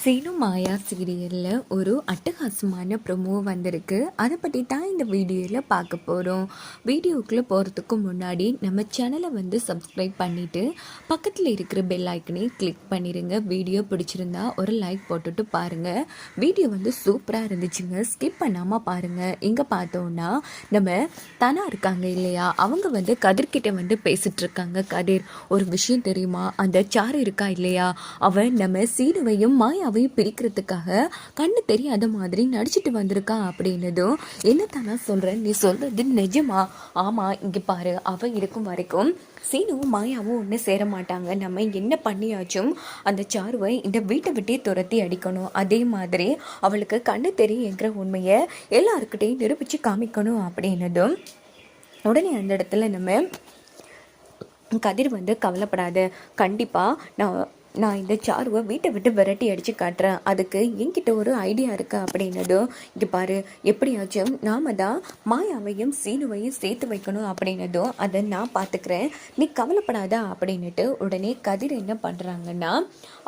சீனு மாயா சீரியலில் ஒரு அட்டகாசமான ப்ரொமோ வந்திருக்கு. அதை பற்றி தான் இந்த வீடியோவில் பார்க்க போகிறோம் வீடியோக்குள்ளே போகிறதுக்கு முன்னாடி நம்ம சேனலை வந்து சப்ஸ்கிரைப் பண்ணிவிட்டு பக்கத்தில் இருக்கிற பெல் ஐக்கனை கிளிக் பண்ணிடுங்க வீடியோ பிடிச்சிருந்தா ஒரு லைக் போட்டுட்டு பாருங்கள் வீடியோ வந்து சூப்பராக இருந்துச்சுங்க. ஸ்கிப் பண்ணாமல் பாருங்கள் இங்கே பார்த்தோன்னா நம்ம தனா இருக்காங்க இல்லையா? அவங்க வந்து கதிர்கிட்ட வந்து பேசிகிட்ருக்காங்க கதிர் ஒரு விஷயம் தெரியுமா? அந்த சாரு இருக்கா இல்லையா? அவன் நம்ம சீனுவையும் மாயாவையும் பிரிக்கிறதுக்காக கண்ணு தெரியாத மாதிரி நடிச்சிட்டு வந்திருக்கா அப்படின்னதும் என்ன தானா சொல்கிறேன் நீ சொல்கிறது நிஜமா? ஆமாம் இங்கே பாரு அவன் இருக்கும் வரைக்கும் சீனுவும் மாயாவும் ஒன்று சேர மாட்டாங்க. நம்ம என்ன பண்ணியாச்சும் அந்த சாருவை இந்த வீட்டை விட்டே துரத்தி அடிக்கணும். அதே மாதிரி அவளுக்கு கண்ணு தெரியுங்கிற உண்மையை எல்லாருக்கிட்டையும் நிரூபித்து காமிக்கணும் அப்படின்னதும் உடனே அந்த இடத்துல நம்ம கதிர் வந்து கவலைப்படாத. கண்டிப்பாக நான் நான் இந்த சாருவை வீட்டை விட்டு விரட்டி அடித்து காட்டுறேன். அதுக்கு என்கிட்ட ஒரு ஐடியா இருக்குது அப்படின்னதும் இங்கே பாரு எப்படியாச்சும் நாம தான் மாயாவையும் சீனுவையும் சேர்த்து வைக்கணும் அப்படின்னதும் அதை நான் பார்த்துக்கிறேன் நீ கவலைப்படாதா அப்படின்னுட்டு உடனே கதிர் என்ன பண்ணுறாங்கன்னா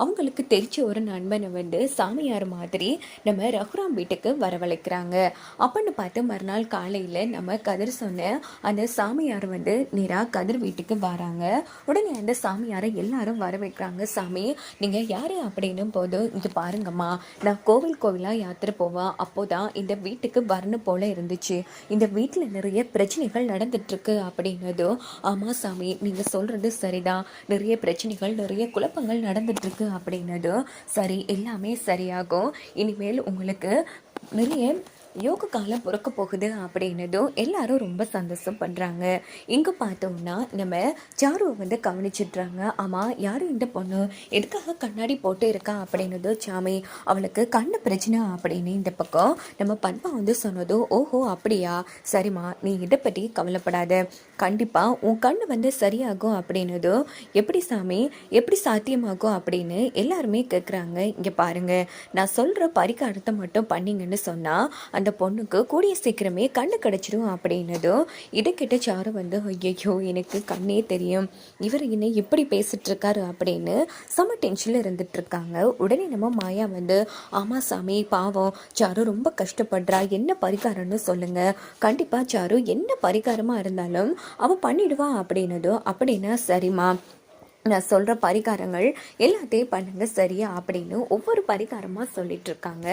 அவங்களுக்கு தெரிஞ்ச ஒரு நண்பனை வந்து சாமியார் மாதிரி நம்ம ரகுராம் வீட்டுக்கு வரவழைக்கிறாங்க. அப்படின்னு பார்த்து மறுநாள் காலையில் நம்ம கதிர் சொன்ன அந்த சாமியார் வந்து நேராக கதிர் வீட்டுக்கு வராங்க. உடனே அந்த சாமியாரை எல்லாரும் வர வைக்கிறாங்க சாமி எல்லாமே நீங்கள் யார் அப்படின்னும் போது இது பாருங்கம்மா நான் கோவில் கோவிலாக யாத்திரை போவேன் அப்போ தான் இந்த வீட்டுக்கு வரணும் போல இருந்துச்சு. இந்த வீட்டில் நிறைய பிரச்சனைகள் நடந்துட்டுருக்கு அப்படின்னதும் ஆமாம் சாமி நீங்கள் சொல்கிறது சரிதான். நிறைய பிரச்சனைகள் நிறைய குழப்பங்கள் நடந்துட்டுருக்கு அப்படின்னதும் சரி எல்லாமே சரியாகும். இனிமேல் உங்களுக்கு நிறைய யோக காலம் பிறக்க போகுது அப்படின்னதும் எல்லாரும் ரொம்ப சந்தோஷம் பண்ணுறாங்க இங்கே பார்த்தோம்னா நம்ம சாருவை வந்து கவனிச்சிட்றாங்க. ஆமாம் யார் இந்த பொண்ணு? எதுக்காக கண்ணாடி போட்டு இருக்கா அப்படின்னதும் சாமி அவளுக்கு கண்ணு பிரச்சனை அப்படின்னு இந்த பக்கம் நம்ம பண்பா வந்து சொன்னதும் ஓஹோ அப்படியா? சரிம்மா நீ இதை பற்றி கவலைப்படாத. கண்டிப்பாக உன் கண் வந்து சரியாகும் அப்படின்னதும் எப்படி சாமி எப்படி சாத்தியமாகும் அப்படின்னு எல்லாருமே கேட்குறாங்க இங்கே பாருங்க நான் சொல்கிற பரிகாரத்தை மட்டும் பண்ணீங்கன்னு சொன்னால் அந்த பொண்ணுக்கு கூடிய சீக்கிரமே கண்ணு கிடச்சிடும் அப்படின்னதும் இதை கிட்ட சாரு வந்து ஐயோ எனக்கு கண்ணே தெரியும். இவர் என்ன இப்படி பேசிட்டு இருக்காரு அப்படின்னு செம டென்ஷனில் இருந்துட்டுருக்காங்க. உடனே நம்ம மாயா வந்து ஆமாம் சாமி பாவம். சாரு ரொம்ப கஷ்டப்படுறா. என்ன பரிகாரம்னு சொல்லுங்கள் கண்டிப்பாக சாரு என்ன பரிகாரமாக இருந்தாலும் அவள் பண்ணிடுவா அப்படின்னதும் அப்படின்னா சரிம்மா. நான் சொல்கிற பரிகாரங்கள் எல்லாத்தையும் பண்ணுங்கள் சரியா அப்படின்னு ஒவ்வொரு பரிகாரமாக சொல்லிட்டு இருக்காங்க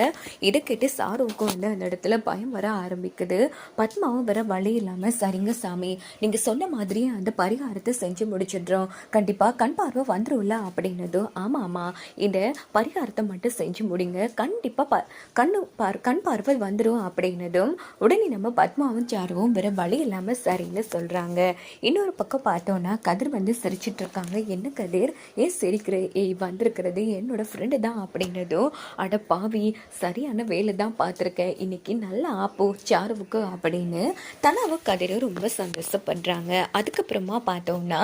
இதை கேட்டு சாருவுக்கும் வந்து அந்த இடத்துல பயம் வர ஆரம்பிக்குது. பத்மாவும் வர வழி இல்லாமல் சரிங்க சாமி நீங்கள் சொன்ன மாதிரியே அந்த பரிகாரத்தை செஞ்சு முடிச்சிடுறோம். கண்டிப்பாக கண் பார்வை வந்துடும்ல அப்படின்னதும் ஆமாம் ஆமாம் இந்த பரிகாரத்தை மட்டும் செஞ்சு முடிங்க. கண்டிப்பாக ப கண்ணு பார் கண் பார்வை வந்துடும் அப்படின்னதும் உடனே நம்ம பத்மாவும் சாருவும் வேற வழி இல்லாமல் சரின்னு சொல்கிறாங்க இன்னொரு பக்கம் பார்த்தோன்னா கதிர் வந்து சிரிச்சிட்ருக்காங்க என்ன கதிர்? ஏன் சிரிக்கிற? ஏய் வந்திருக்கிறது என்னோட ஃப்ரெண்டு தான் அப்படின்னதும் அட பாவி சரியான வேலை தான் பார்த்துருக்கேன் இன்னைக்கு நல்லா ஆப்போ சாருவுக்கு அப்படின்னு தனாவும் கதிரை ரொம்ப சந்தோஷப்படுறாங்க. அதுக்கப்புறமா பார்த்தோம்னா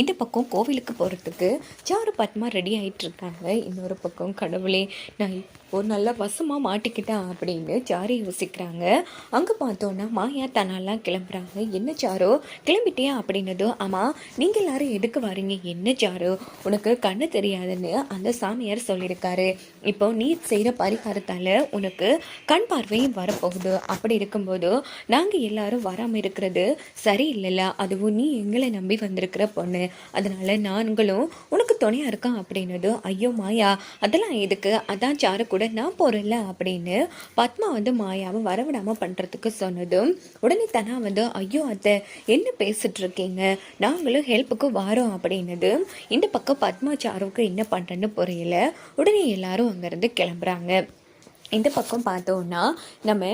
இந்த பக்கம் கோவிலுக்கு போகிறதுக்கு சாரு பத்மா ரெடி ஆகிட்டு இருக்காங்க இன்னொரு பக்கம் கடவுளே நான் ஒரு நல்ல வசமாக மாட்டிக்கிட்டா அப்படின்னு சாரு யோசிக்கிறாங்க. அங்கே பார்த்தோன்னா மாயா தனாலாம் கிளம்புறாங்க. என்ன சாரோ? கிளம்பிட்டியா அப்படின்னதும் ஆமாம் நீங்கள் எல்லாரும் எதுக்கு வரீங்க? என்ன சாரோ? உனக்கு கண்ணு தெரியாதுன்னு அந்த சாமியார் சொல்லியிருக்காரு. இப்போ நீ செய்கிற பரிகாரத்தால் உனக்கு கண் பார்வையும் வரப்போகுது. அப்படி இருக்கும்போது நாங்கள் எல்லாரும் வராமல் இருக்கிறது சரியில்லைல்ல. அதுவும் நீ எங்களை நம்பி வந்திருக்கிற பொண்ணு. அதனால் நாங்களும் உனக்கு துணையாக இருக்கான் அப்படின்னது ஐயோ மாயா அதெல்லாம் எதுக்கு? அதான் சாரு கூட நான் போகிறேன்ல அப்படின்னு பத்மா வந்து மாயாவை வரவிடாமல் பண்ணுறதுக்கு சொன்னதும் உடனே தனா வந்து ஐயோ அத்தை என்ன பேசிட்டு இருக்கீங்க? நாங்களும் ஹெல்ப்புக்கு வரோம் அப்படின்னது இந்த பக்கம் பத்மா சாருவுக்கு என்ன பண்ணுறேன்னு புரியல. உடனே எல்லாரும் அங்கேருந்து கிளம்புறாங்க. இந்த பக்கம் பார்த்தோன்னா நம்ம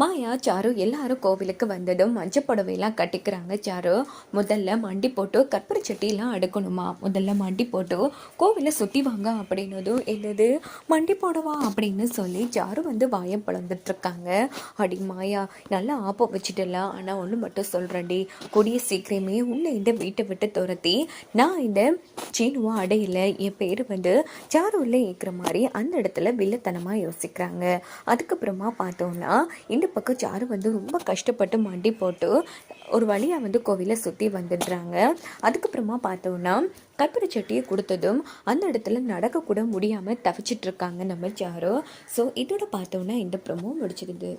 மாயா சாரு எல்லாரும் கோவிலுக்கு வந்ததும் மஞ்சள் புடவையெல்லாம் கட்டிக்கிறாங்க சாரு. முதல்ல மண்டி போட்டு கற்பூர சட்டியெல்லாம் அடுக்கணுமா? முதல்ல மண்டி போட்டு கோவிலை சுற்றி வாங்க அப்படின்னதும் என்னது? மண்டி போடவா அப்படின்னு சொல்லி சாரு வந்து வாயம் பிளந்துட்டுருக்காங்க அடி மாயா நல்லா ஆப்போ வச்சுட்டலாம் ஆனால் ஒன்று மட்டும் சொல்கிறேன்டி கூடிய சீக்கிரமே உள்ளே இந்த வீட்டை விட்டு துரத்தி நான் இந்த சீனுவா அடையில என் பேர் வந்து சாரு உள்ளே ஏற்கிற மாதிரி அந்த இடத்துல வில்லத்தனமாக யோசிக்கிறாங்க. அதுக்கப்புறமா பார்த்தோம்னா இந்த பக்கம் சாரு வந்து ரொம்ப கஷ்டப்பட்டு மண்டி போட்டு ஒரு வழியாக வந்து கோவிலை சுற்றி வந்துடுறாங்க. அதுக்கப்புறமா பார்த்தோம்னா கற்பூர சட்டியை கொடுத்ததும் அந்த இடத்துல நடக்கக்கூட முடியாமல் தவிச்சிட்டு இருக்காங்க நம்ம சாரு. ஸோ இதோட பார்த்தோம்னா இந்த ப்ரொமோ முடிச்சிருது.